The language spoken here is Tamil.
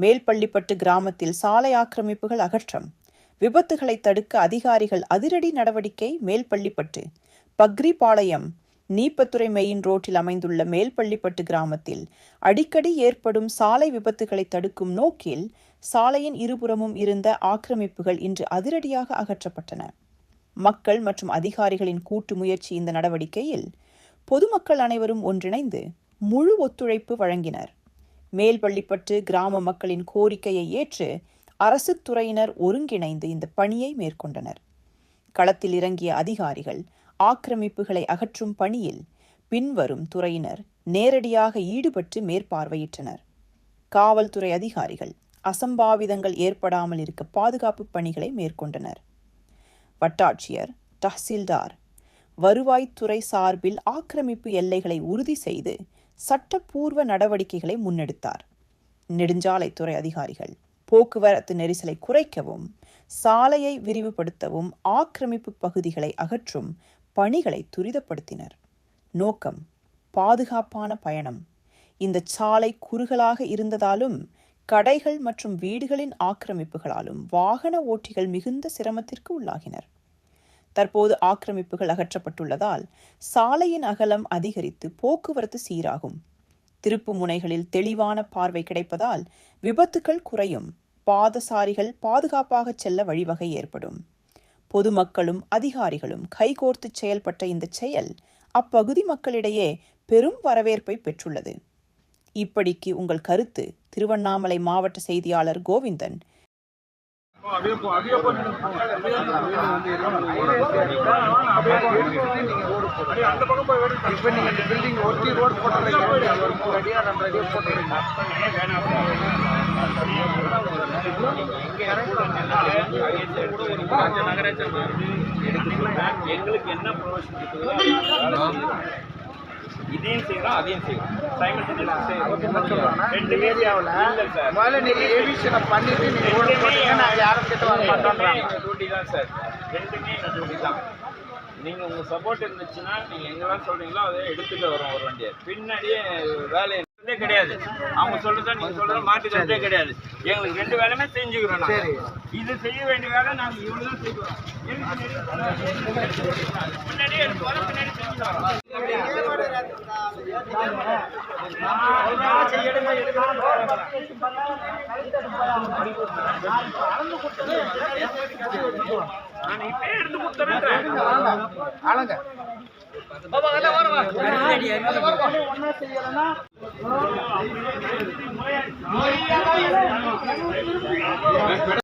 மேல்பள்ளிப்பட்டு கிராமத்தில் சாலை ஆக்கிரமிப்புகள் அகற்றம். விபத்துகளை தடுக்க அதிகாரிகள் அதிரடி நடவடிக்கை மேல்பள்ளிப்பட்டு. பக்ரிபாளையம் நீப்பத்துறை மெயின் ரோட்டில் அமைந்துள்ள மேல்பள்ளிப்பட்டு கிராமத்தில் அடிக்கடி ஏற்படும் சாலை விபத்துகளை தடுக்கும் நோக்கில் சாலையின் இருபுறமும் இருந்த ஆக்கிரமிப்புகள் இன்று அதிரடியாக அகற்றப்பட்டன. மக்கள் மற்றும் அதிகாரிகளின் கூட்டு முயற்சி இந்த நடவடிக்கையில் பொதுமக்கள் அனைவரும் ஒன்றிணைந்து முழு ஒத்துழைப்பு வழங்கினர். மேல்பள்ளிப்பட்டு கிராம மக்களின் கோரிக்கையை ஏற்று அரசு துறையினர் ஒருங்கிணைந்து இந்த பணியை மேற்கொண்டனர். களத்தில் இறங்கிய அதிகாரிகள் ஆக்கிரமிப்புகளை அகற்றும் பணியில் பின்வரும் துறையினர் நேரடியாக ஈடுபட்டு மேற்பார்வையிட்டனர். காவல்துறை அதிகாரிகள் அசம்பாவிதங்கள் ஏற்படாமல் இருக்க பாதுகாப்பு பணிகளை மேற்கொண்டனர். வட்டாட்சியர் தஹசில்தார் வருவாய்த்துறை சார்பில் ஆக்கிரமிப்பு எல்லைகளை உறுதி செய்து சட்டப்பூர்வ நடவடிக்கைகளை முன்னெடுத்தார். நெடுஞ்சாலைத்துறை அதிகாரிகள் போக்குவரத்து நெரிசலை குறைக்கவும் சாலையை விரிவுபடுத்தவும் ஆக்கிரமிப்பு பகுதிகளை அகற்றும் பணிகளை துரிதப்படுத்தினர். நோக்கம் பாதுகாப்பான பயணம். இந்த சாலை குறுகலாக இருந்ததாலும் கடைகள் மற்றும் வீடுகளின் ஆக்கிரமிப்புகளாலும் வாகன ஓட்டிகள் மிகுந்த சிரமத்திற்கு உள்ளாகினர். தற்போது ஆக்கிரமிப்புகள் அகற்றப்பட்டுள்ளதால் சாலையின் அகலம் அதிகரித்து போக்குவரத்து சீராகும். திருப்பு முனைகளில் தெளிவான பார்வை கிடைப்பதால் விபத்துக்கள் குறையும். பாதசாரிகள் பாதுகாப்பாக செல்ல வழிவகை ஏற்படும். பொதுமக்களும் அதிகாரிகளும் கைகோர்த்து செயல்பட்ட இந்த செயல் அப்பகுதி மக்களிடையே பெரும் வரவேற்பை பெற்றுள்ளது. இப்படிக்கு உங்கள் கருத்து திருவண்ணாமலை மாவட்ட செய்தியாளர் கோவிந்தன் இப்போ இந்த பில்டிங் ஒட்டி ரோடு போட்டுறீங்க ஒரு நம்ம எங்களுக்கு என்ன ப்ரொவிஷன் இதையும் செய்யறோம் அதையும் செய்யறோம் சைமல்டேனியஸா ரெண்டு ஏரியாவில் இல்ல சார் முதல்ல நீங்க ஏவிஷனை பண்ணிட்டு நீங்க நாங்க யாரும் கிட்ட வர மாட்டோம்ன்றாங்க டியூட்டி தான் சார் ரெண்டுமே எங்கள் டியூட்டி தான் நீங்கள் உங்கள் சப்போர்ட் இருந்துச்சுன்னா நீங்கள் எங்கெல்லாம் சொல்கிறீங்களோ அதை எடுத்துட்டு வரோம் ஒரு வண்டியை. பின்னாடியே வேலை கிடையாது. அவங்க சொல்றதா நீங்க சொல்றதா மாற்றி தரதே கிடையாது. எங்களுக்கு ரெண்டு வேலையுமே செஞ்சுக்கிறோம். இது செய்ய வேண்டிய வேலை நாங்கள் இவ்வளோ தான் செய்கிறோம் முன்னாடியே பின்னாடி நான் இப்பயே எடுத்து கொடுத்துறேன் ஆளுங்க